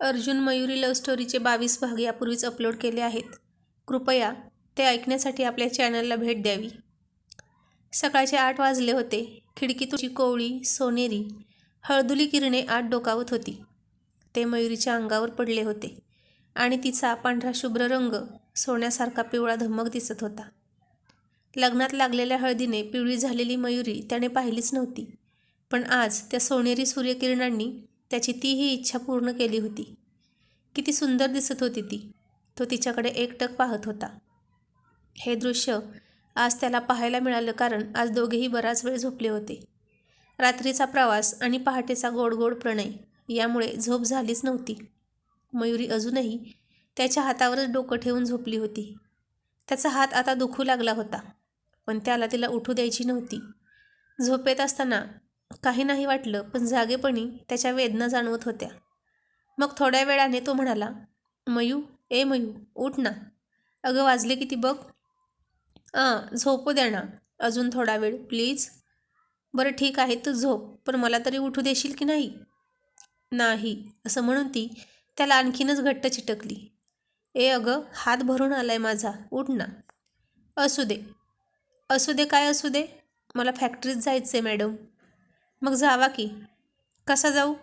Arjun Mayuri love स्टोरीचे बावीस भाग यापूर्वीच अपलोड केले आहेत. कृपया ते ऐकण्यासाठी आपल्या चॅनलला भेट द्यावी. सकाळचे आठ वाजले होते. खिडकीतूनची कोवळी सोनेरी हळदुली किरणे आत डोकावत होती. ते मयुरीच्या अंगावर पडले होते आणि तिचा पांढरा शुभ्र रंग सोन्यासारखा पिवळा धमक दिसत होता. लग्नात लागलेल्या हळदीने पिवळी झालेली मयुरी त्याने पाहिलीच नव्हती. पण आज त्या सोनेरी सूर्यकिरणांनी त्याची तीही इच्छा पूर्ण केली होती. किती सुंदर दिसत होती ती. तो तिच्याकडे एकटक पाहत होता. हे दृश्य आज त्याला पाहायला मिळालं कारण आज दोघेही बराच वेळ झोपले होते. रात्रीचा प्रवास आणि पहाटेचा गोड गोड प्रणय यामुळे झोप झालीच नव्हती. मयुरी अजूनही त्याच्या हातावरच डोकं ठेवून झोपली होती. त्याचा हात आता दुखू लागला होता पण त्याला तिला उठू द्यायची नव्हती. झोपेत असताना काही नाही वाटलं पण जागेपणी त्याच्या वेदना जाणवत होत्या. मग थोड्या वेळाने तो म्हणाला मयू ए मयू उठ ना. अगं वाजले किती बघ. हां झोपू द्या ना. अजून थोडा वेळ प्लीज. बरं ठीक आहे तू झोप पण मला तरी उठू देशील की नाही? नाही असं म्हणून ती त्याला आणखीनच घट्ट चिटकली. ए अगं हात भरून आलाय माझा उठ ना. असू दे. असू दे काय असू दे? मला फॅक्टरीत जायचं आहे मॅडम. मग जावा की. कसा जाऊ?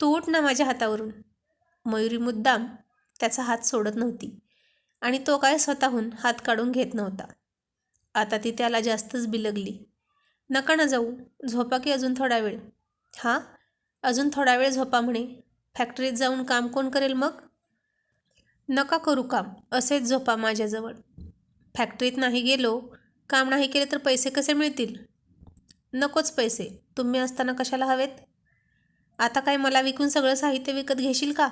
तू उठ ना माझ्या हातावरून. मयुरी मुद्दाम त्याचा हात सोडत नव्हती आणि तो काय स्वतःहून हात काढून घेत नव्हता. आता ती त्याला जास्तच बिलगली. नका ना जाऊ झोपा की अजून थोडा वेळ. हां? अजून थोडा वेळ झोपा म्हणे. फॅक्टरीत जाऊन काम कोण करेल मग? नका करू काम असेच झोपा माझ्याजवळ. फॅक्टरीत नाही गेलो काम नाही केले तर पैसे कसे मिळतील? नकोच पैसे. तुम्ही असताना कशाला हवेत? आता काय मला विकून सगळं साहित्य विकत घेशील का?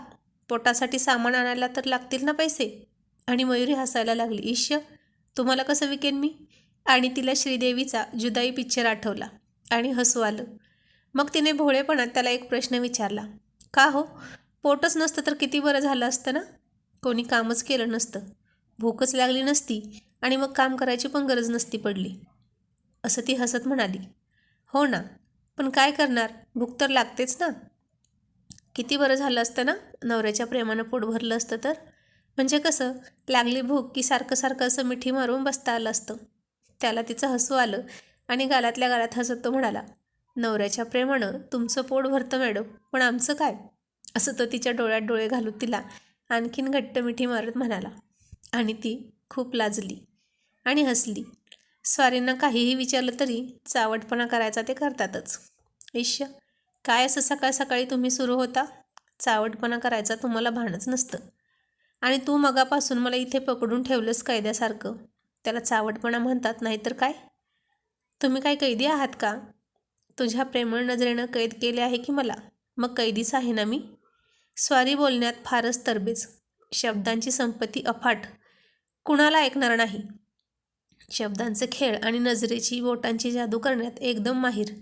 पोटासाठी सामान आणायला तर लागतील ना पैसे. आणि मयुरी हसायला लागली. ईश्य तुम्हाला कसं विकेन मी? आणि तिला श्रीदेवीचा जुदाई पिक्चर आठवला. आणि हसू आलं. मग तिने भोळेपणात त्याला एक प्रश्न विचारला. का हो? पोटच नसतं तर किती बरं झालं असतं ना? कोणी कामच केलं नसतं. भूकच लागली नसती. आणि मग काम करायची पण गरज नसती पडली. असं ती हसत म्हणाली. हो ना. पण काय करणार? भूक तर लागतेच ना. किती बरं झालं असतं ना? नवऱ्याच्या प्रेमानं पोट भरलं असतं तर? म्हणजे कसं? लागली भूक की सारखं सारखं असं मिठी मारून बसता आलं असतं. त्याला तिचं हसू आलं आणि गालातल्या गालात हसत तो म्हणाला नवऱ्याच्या प्रेमानं तुमचं पोट भरतं मॅडम पण आमचं काय? असं तो तिच्या डोळ्यात डोळे घालून तिला आणखीन घट्ट मिठी मारत म्हणाला. आणि ती खूप लाजली आणि हसली. स्वारींना काहीही विचारलं तरी चावटपणा करायचा ते करतातच. ईश्य काय असं सकाळ सकाळी तुम्ही सुरू होता? चावटपणा करायचा तुम्हाला भानच नसतं. आणि तू मगापासून मला इथे पकडून ठेवलंस कैद्यासारखं त्याला चावटपणा म्हणतात नाहीतर काय? तुम्ही काय कैदी आहात का? तुझ्या प्रेमळ नजरेनं कैद केले आहे की मला? मग कैदीच आहे ना मी? स्वारी बोलण्यात फारच तरबेज. शब्दांची संपत्ती अफाट. कुणाला ऐकणार नाही? शब्दांचे खेळ आणि नजरेची बोटांची जादू करण्यात एकदम माहीर.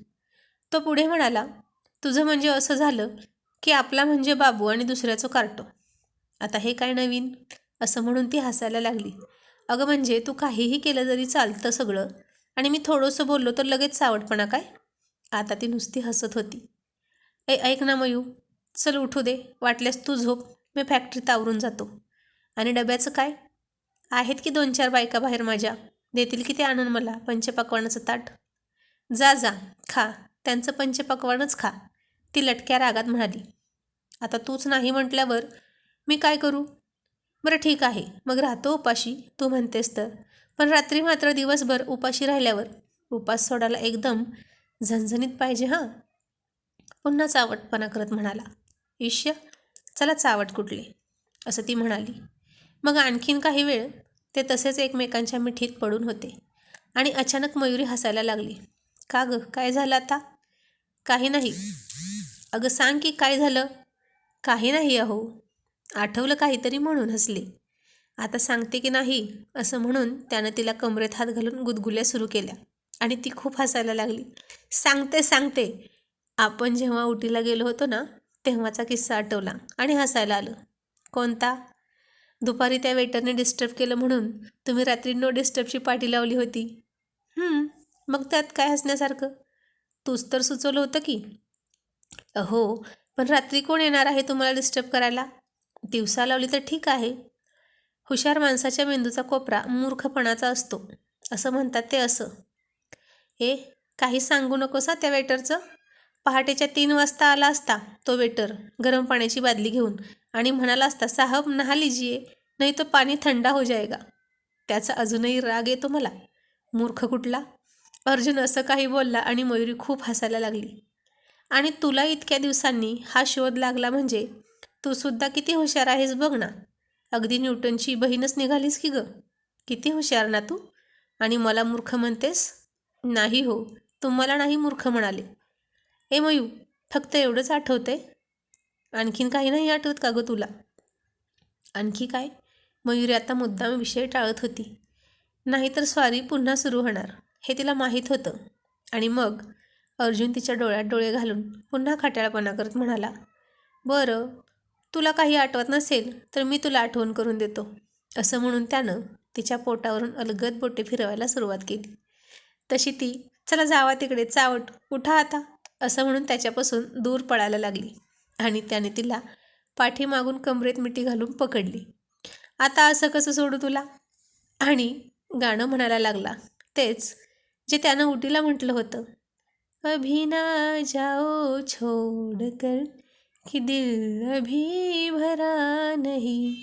तो पुढे म्हणाला तुझं म्हणजे असं झालं की आपला म्हणजे बाबू आणि दुसऱ्याचं कार्टो. आता हे काय नवीन असं म्हणून ती हसायला लागली. अगं म्हणजे तू काहीही केलं जरी चालतं सगळं आणि मी थोडंसं बोललो तर लगेच सावटपणा काय आता ती नुसती हसत होती. ए ऐक ना मयू चल उठू दे. वाटल्यास तू झोप. मी फॅक्टरीत आवरून जातो. आणि डब्याचं काय? आहेत की दोन चार बायका बाहेर माझ्या? देतील की ते आणून मला? पंचपक्वानाचं ताट? जा जा खा. त्यांचं पंचपक्वानच खा. ती लटक्या रागात म्हणाली. आता तूच नाही म्हटल्यावर मी काय करू? बरं ठीक आहे. मग राहतो उपाशी. तू म्हणतेस तर. पण रात्री मात्र दिवसभर उपाशी राहिल्यावर उपास सोडायला एकदम झणझणीत पाहिजे हां? पुन्हा चावटपणा करत म्हणाला. ईश्य चला चावट कुठले? असं ती म्हणाली. मग आणखीन काही वेळ ते तसेच एकमेकांच्या मिठीत पडून होते. आणि अचानक मयुरी हसायला लागली. का गं? काय झालं आता? काही नाही. अगं सांग की काय झालं? काही नाही अहो. आठवलं काहीतरी म्हणून हसले. आता सांगते की नाही असं म्हणून त्यानं तिला कमरेत हात घालून गुदगुल्या सुरू केल्या आणि ती खूप हसायला लागली. सांगते सांगते. आपण जेव्हा उटीला गेलो होतो ना तेव्हाचा किस्सा आठवला आणि हसायला आलं. कोणता? दुपारी त्या वेटरने डिस्टर्ब केलं म्हणून तुम्ही रात्री नो डिस्टर्बची पाठी लावली होती. मग त्यात काय हसण्यासारखं? तूच तर सुचवलं होतं की. अहो पण रात्री कोण येणार आहे तुम्हाला डिस्टर्ब करायला? दिवसा लावली तर ठीक आहे. हुशार माणसाच्या मेंदूचा कोपरा मूर्खपणाचा असतो. असं म्हणतात ते असं. ए काही सांगू नकोस हा त्या वेटरचं? पहाटेच्या तीन वाजता आला असता तो वेटर गरम पाण्याची बादली घेऊन. आणि म्हणाला असता साहब नहा लिजिये नाही तो पाणी थंडा हो जाएगा त्याचा अजूनही राग येतो मला. मूर्ख कुठला? अर्जुन असं काही बोलला आणि मयुरी खूप हसायला लागली. आणि तुला इतक्या दिवसांनी हा शोध लागला म्हणजे? तू सुद्धा किती हुशार आहेस बघ ना. अगदी न्यूटनची बहीणच निघालीस की ग? किती हुशार ना तू. आणि मला मूर्ख म्हणतेस? नाही हो तुम्हाला नाही मूर्ख म्हणाले. ए मयू फक्त एवढंच आठवतंय? आणखीन काही नाही आठवत का गं तुला? आणखी काय? मयुरी आता मुद्दाम विषय टाळत होती. नाहीतर स्वारी पुन्हा सुरू होणार हे तिला माहीत होतं. आणि मग अर्जुन तिच्या डोळ्यात डोळे घालून पुन्हा खट्याळपणा करत म्हणाला बरं तुला काही आठवत नसेल तर मी तुला आठवण करून देतो. असं म्हणून त्यानं तिच्या पोटावरून अलगद बोटे फिरवायला सुरुवात केली. तशी ती चला जावा तिकडे चावट उठा आता. असं म्हणून त्याच्यापासून दूर पळायला लागली. आणि त्याने तिला पाठीमागून कमरेत मिठी घालून पकडली. आता असं कसं सोडू तुला? आणि गाणं म्हणायला लागला. तेच जे त्यानं उटीला म्हटलं होतं. अभी ना जाओ छोड़ कर की दिल अभी भरा नाही.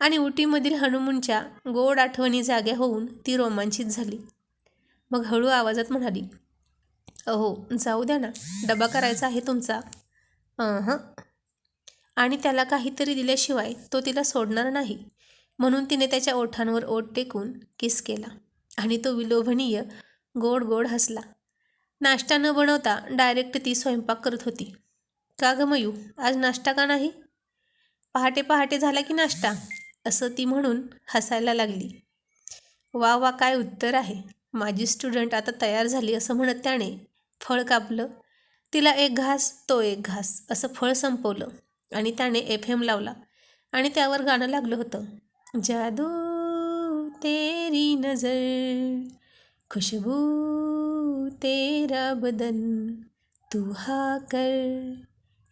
आणि उटीमधील हनुमूनच्या गोड आठवणी जाग्या होऊन ती रोमांचित झाली. मग हळू आवाजात म्हणाली अहो जाऊ द्या ना. डबा करायचा आहे तुमचा. हं आणि त्याला काहीतरी दिल्याशिवाय तो तिला सोडणार नाही. म्हणून तिने त्याच्या ओठांवर ओठ टेकून किस केला. आणि तो विलोभनीय गोड गोड हसला. नाश्ता न बनवता डायरेक्ट ती स्वयंपाक करत होती. का ग मयू आज नाश्ता का नाही? पहाटे पहाटे झाला की नाश्ता? असं ती म्हणून हसायला लागली. वा वा काय उत्तर आहे. माझी स्टुडंट आता तयार झाली असं म्हणत त्याने फळ कापलं तिला एक घास तो एक घास असं फळ संपवलं आणि त्याने एफ एम लावला आणि त्यावर गाणं लागलं होतं. जादू तेरी नजर खुशबू तेरा बदन तू हा कर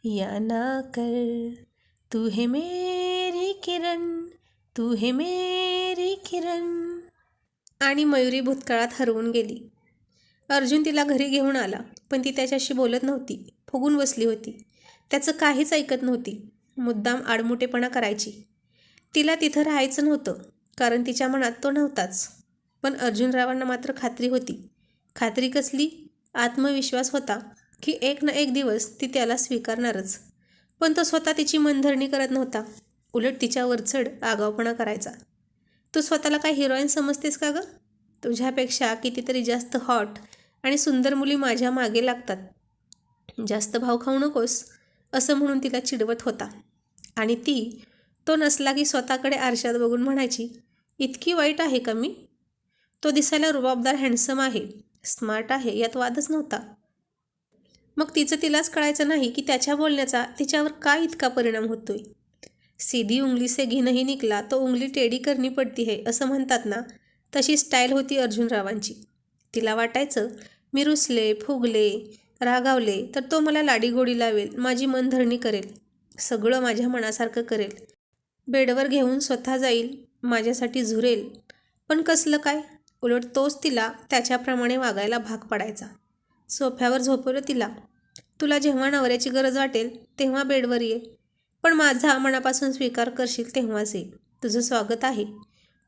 या ना कर तू है मेरी किरण तू है मेरी किरण. आणि मयुरी भूतकाळात हरवून गेली. अर्जुन तिला घरी घेऊन आला पण ती त्याच्याशी बोलत नव्हती फुगून बसली होती. त्याचं काहीच ऐकत नव्हती मुद्दाम आडमुटेपणा करायची. तिला तिथं राहायचं नव्हतं कारण तिच्या मनात तो नव्हताच. पण अर्जुनरावांना मात्र खात्री होती. खात्री कसली? आत्मविश्वास होता की एक ना एक दिवस ती त्याला स्वीकारणारच. पण तो स्वतः तिची मनधरणी करत नव्हता. उलट तिच्यावर चढ आगावपणा करायचा. तू स्वतःला काय हिरोईन समजतेस का गं? तुझ्यापेक्षा कितीतरी जास्त हॉट आणि सुंदर मुली माझ्या मागे लागतात. जास्त भाव खाऊ नकोस असं म्हणून तिला चिडवत होता. आणि ती तो नसला की स्वतःकडे आरशात बघून म्हणायची इतकी वाईट आहे का मी? तो दिसायला रुबाबदार हँडसम आहे स्मार्ट आहे यात वादच नव्हता. मग तिचं तिलाच कळायचं नाही की त्याच्या बोलण्याचा तिच्यावर काय इतका परिणाम होतोय? सीधी उंगली से घेणंही निघला तो उंगली टेडी करणी पडती आहे असं म्हणतात ना तशी स्टाईल होती अर्जुनरावांची. तिला वाटायचं मी रुसले फुगले रागावले तर तो मला लाडीगोडी लावेल माझी मनधरणी करेल सगळं माझ्या मनासारखं करेल. बेडवर घेऊन स्वतः जाईल माझ्यासाठी झुरेल. पण कसलं काय? उलट तोच तिला त्याच्याप्रमाणे वागायला भाग पडायचा. सोफ्यावर झोपवलं तिला. तुला जेव्हा नवऱ्याची गरज वाटेल तेव्हा बेडवर ये. पण माझा मनापासून स्वीकार करशील तेव्हाच ये. तुझं स्वागत आहे.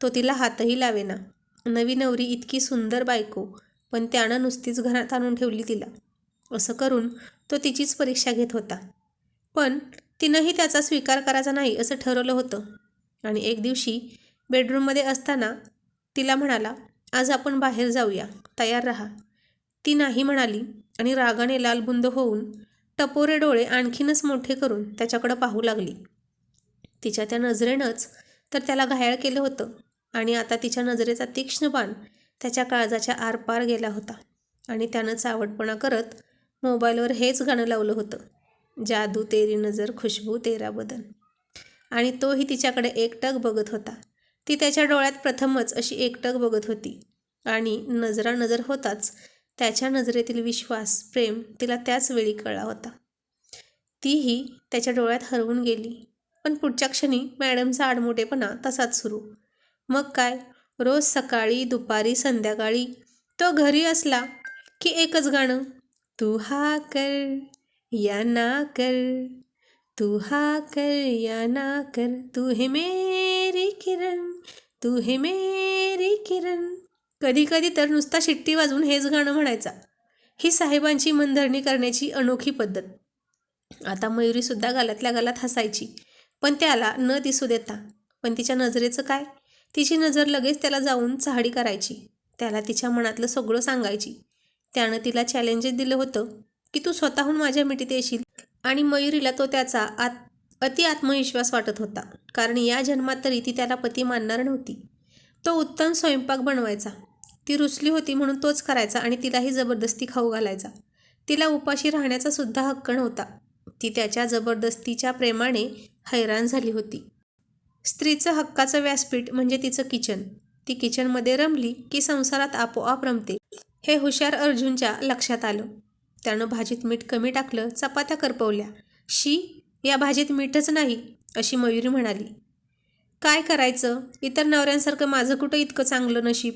तो तिला हातही लावेना. नवी नवरी इतकी सुंदर बायको पण त्यानं नुसतीच घरात आणून ठेवली तिला. असं करून तो तिचीच परीक्षा घेत होता. पण तिनंही त्याचा स्वीकार करायचा नाही असं ठरवलं होतं. आणि एक दिवशी बेडरूममध्ये असताना तिला म्हणाला आज आपण बाहेर जाऊया. तयार राहा. ती नाही म्हणाली आणि रागाने लालबुंद होऊन टपोरे डोळे आणखीनच मोठे करून त्याच्याकडं पाहू लागली. तिच्या त्या नजरेनंच तर त्याला घायाळ केलं होतं. आणि आता तिच्या नजरेचा तीक्ष्ण बाण त्याच्या काळजाच्या आरपार गेला होता. आणि त्यानं चावटपणा करत मोबाईलवर हेच गाणं लावलं होतं जादू तेरी नजर खुशबू तेरा बदन. आणि तोही तिच्याकडे एकटक बघत होता. ती त्याच्या डोळ्यात प्रथमच अशी एकटक बघत होती. आणि नजरा नजर होताच त्याच्या नजरेतील विश्वास प्रेम तिला त्याच वेळी कळला होता. तीही त्याच्या डोळ्यात हरवून गेली. पण पुढच्या क्षणी मॅडमचा आडमोठेपणा तसाच सुरू. मग काय? रोज सकाळी दुपारी संध्याकाळी. तो घरी असला की एकच गाणं. तू हा कर या ना कर. तू हा कर या ना कर. तू हे मेरी किरण तू हे मेरी किरण. कधी कधी तर नुसता शिट्टी वाजवून हेच गाणं म्हणायचा. ही साहेबांची मनधरणी करण्याची अनोखी पद्धत. आता मयुरीसुद्धा गालातल्या गालात हसायची. पण त्याला न दिसू देता पण तिच्या नजरेचं काय? तिची नजर लगेच त्याला जाऊन चहाडी करायची. त्याला तिच्या मनातलं सगळं सांगायची. त्यानं तिला चॅलेंजेस दिलं होतं की तू स्वतःहून माझ्या मिठीत येशील आणि मयुरीला तो त्याचा आत अति आत्मविश्वास वाटत होता. कारण या जन्मात तरी ती त्याला पती मानणार नव्हती. तो उत्तम स्वयंपाक बनवायचा. ती रुचली होती म्हणून तोच करायचा आणि तिलाही जबरदस्ती खाऊ घालायचा. तिला उपाशी राहण्याचा सुद्धा हक्क नव्हता. ती त्याच्या जबरदस्तीच्या प्रेमाने हैराण झाली होती. स्त्रीचं हक्काचं व्यासपीठ म्हणजे तिचं किचन. ती किचनमध्ये रमली की संसारात आपोआप रमते. हे हुशार अर्जुनच्या लक्षात आलं. त्यानं भाजीत मीठ कमी टाकलं चपात्या करपवल्या. शी या भाजीत मीठच नाही अशी मयुरी म्हणाली. काय करायचं? इतर नवऱ्यांसारखं माझं कुठं इतकं चांगलं नशीब?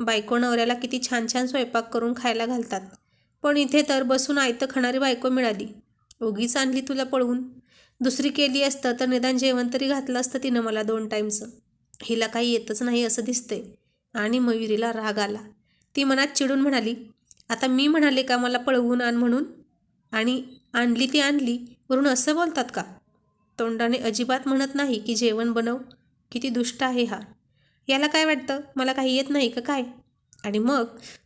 बायको नवऱ्याला किती छान छान स्वयंपाक करून खायला घालतात. पण इथे तर बसून आयतं खाणारी बायको मिळाली. उगीच आणली तुला पळवून. दुसरी केली असतं तर निदान जेवण तरी घातलं असतं तिनं मला दोन टाईमचं हिला काही येतच नाही असं दिसतंय. आणि मयुरीला राग आला. ती मनात चिडून म्हणाली आता मी म्हणाले का मला पळवून आण म्हणून? आणि आणली ती आणली. वरून असं बोलतात का? तोंडाने अजिबात म्हणत नाही की जेवण बनव किती दुष्ट आहे हा. याला काय वाटतं? मला काही येत नाही का काय? आणि मग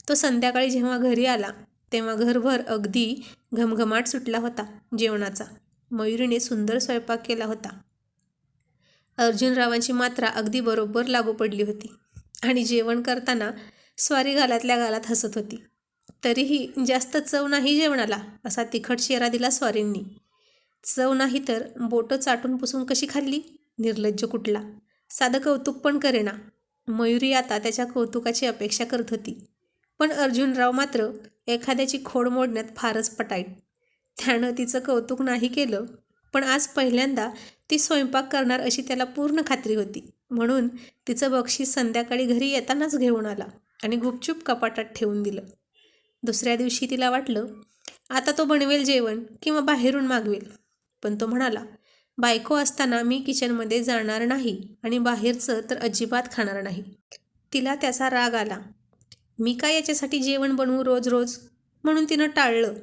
तो संध्याकाळी जेव्हा घरी आला तेव्हा घरभर अगदी घमघमाट सुटला होता जेवणाचा. मयुरीने सुंदर स्वयंपाक केला होता. अर्जुनरावांची मात्रा अगदी बरोबर लागू पडली होती आणि जेवण करताना स्वारी घालातल्या गालात हसत होती. तरीही जास्त चव नाही जेवणाला असा तिखट शेरा दिला स्वारींनी. चव नाही तर बोटं चाटून पुसून कशी खाल्ली? निर्लज्ज कुठला? साधं कौतुक पण करेना. मयुरी आता त्याच्या कौतुकाची अपेक्षा करत होती. पण अर्जुनराव मात्र एखाद्याची खोड मोडण्यात फारच पटाईत. त्यानं तिचं कौतुक नाही केलं पण आज पहिल्यांदा ती स्वयंपाक करणार अशी त्याला पूर्ण खात्री होती. म्हणून तिचं बक्षीस संध्याकाळी घरी येतानाच घेऊन आला आणि गुपचूप कपाटात ठेवून दिलं. दुसऱ्या दिवशी तिला वाटलं आता तो बनवेल जेवण किंवा बाहेरून मागवेल. पण तो म्हणाला बायको असताना मी किचनमध्ये जाणार नाही आणि बाहेरचं तर अजिबात खाणार नाही. तिला त्याचा राग आला. मी काय याच्यासाठी जेवण बनवू रोज रोज? म्हणून तिनं टाळलं.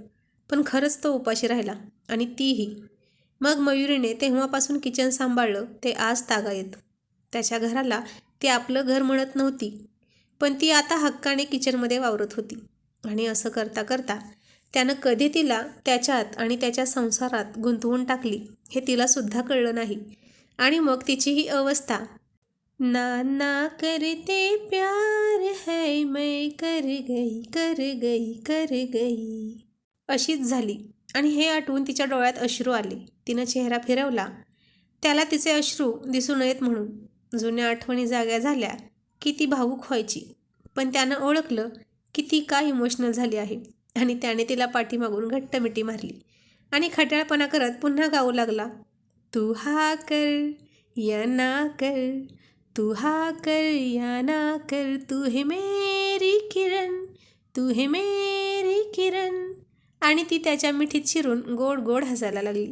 पण खरंच तो उपाशी राहिला आणि तीही. मग मयुरीने तेव्हापासून किचन सांभाळलं ते आज तागायत त्याच्या घराला ती आपलं घर म्हणत नव्हती पण ती आता हक्काने किचनमध्ये वावरत होती. आणि असं करता करता त्यानं कधी तिला त्याच्यात आणि त्याच्या संसारात गुंतवून टाकली हे तिलासुद्धा कळलं नाही. आणि मग तिची ही अवस्था ना ना करते प्यार है मैं कर गई कर गई कर गई. अशीच झाली. आणि हे आठवून तिच्या डोळ्यात अश्रू आले. तिनं चेहरा फिरवला. त्याला तिचे अश्रू दिसू नयेत म्हणून. जुन्या आठवणी जाग्या झाल्या की ती भावूक व्हायची. पण त्यानं ओळखलं की ती का इमोशनल झाली आहे. आणि त्याने तिला पाठीमागून घट्ट मिठी मारली. आणि खट्याळपणा करत पुन्हा गाऊ लागला. तू हा कर या ना कर. तू हा कर या ना कर. तू हे मेरी किरण. तू हे मेरी किरण. आणि ती त्याच्या मिठीत शिरून गोड गोड हसायला लागली.